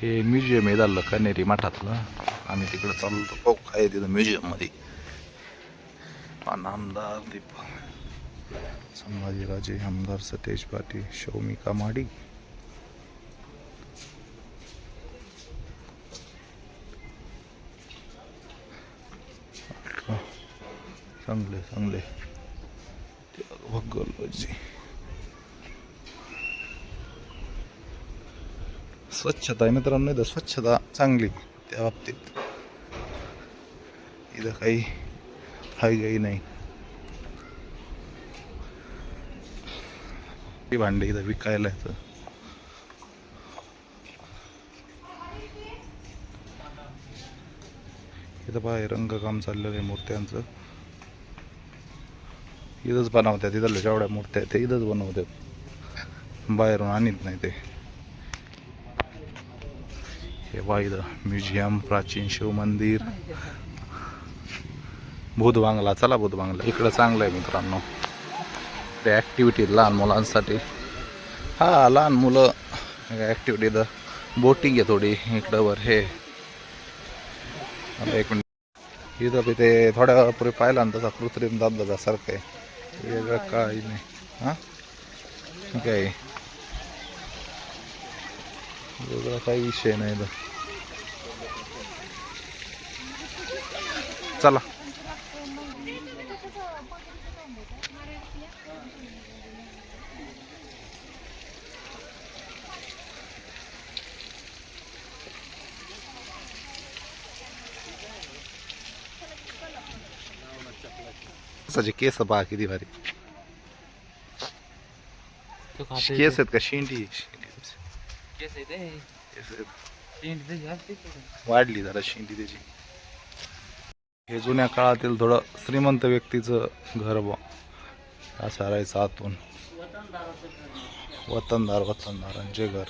हे म्युझियम आहे झालं कनेरी मठातलं. आम्ही तिकडं चाललो पाहू काय तिथं म्युझियममध्ये आमदार दीपक. संभाजीराजे आमदार सतेज पाटील शौमिका माडी. चांगले चांगले. भगवलजी स्वच्छता आहे मित्रांनो इथं स्वच्छता चांगली त्या बाबतीत. इथं काही हायगाई काही नाही. भांडे भांडी इथं विकायला येतं इथं पाय रंगकाम चाललेलं आहे मूर्त्यांचं. इथंच बनवतात इथल्या जेवढ्या मूर्त्या आहेत ते इथंच बनवतात. बाहेरून आणत नाही ते. हे वाईद म्युझियम प्राचीन शिव मंदिर. भूत बांगला चला भूत इकडं चांगलं आहे मित्रांनो ते ॲक्टिव्हिटी लहान मुलांसाठी. हा लहान मुलं. ॲक्टिव्हिटी द बोटिंग आहे थोडी इकडं वर. हे. आता एक मिनिट. इथं बी ते थोड्या वेळापूर्वी पाहिला ना तसा कृत्रिम धबधब्यासारखं आहे. वेगळं काही नाही. हां? काय वेगळा काही विषय नाही इथं चला सचे केस पहा किती भारी केस आहेत का शेंडी केस. वाढली जरा शेंडी त्याची. हे जुन्या काळातील थोडं श्रीमंत व्यक्तीचं घर बा असं राहायचं आतून. वतनदार वतनदारांचे घर.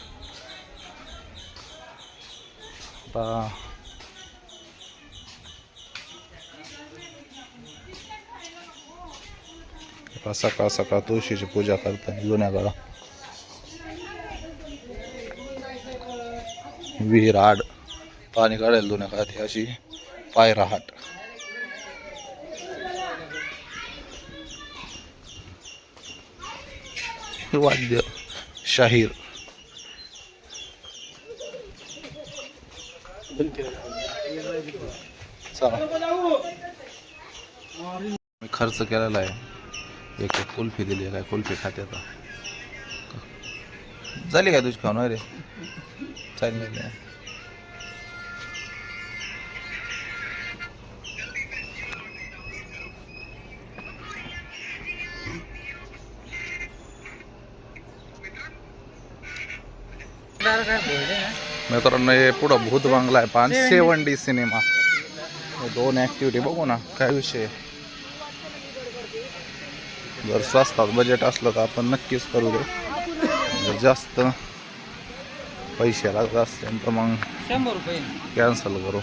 आता सकाळ सकाळ तुळशीची पूजा करतात जुन्या काळात विहीर आड पाणी काढायला जुन्या काळात ही अशी पायराहाट वाद्य शाहीर. मी खर्च केलेला आहे. एक कुल्फी दिली आहे काय कुल्फी खात्याचा झाली काय तुझी खाऊन रे? चालेल मित्रांनो हे पुढं भूत बांगला आहे पान. Seven D cinema. दोन ऍक्टिव्हिटी बघू ना काय विषय. आहे. जर स्वस्तात बजेट असलं तर आपण नक्कीच करू दे. जास्त पैसे लागत असतील तर मग शंभर रुपये. कॅन्सल करू.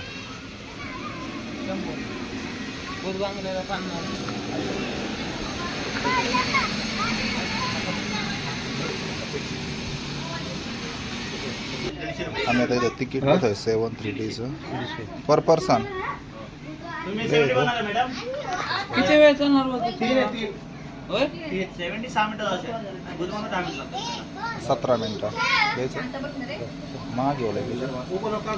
आम्ही आता इथं तिकीट होतोय सेवन थ्री डीचं पर पर्सन किती वेळ चालणार सतरा मिनटं द्यायचं महाग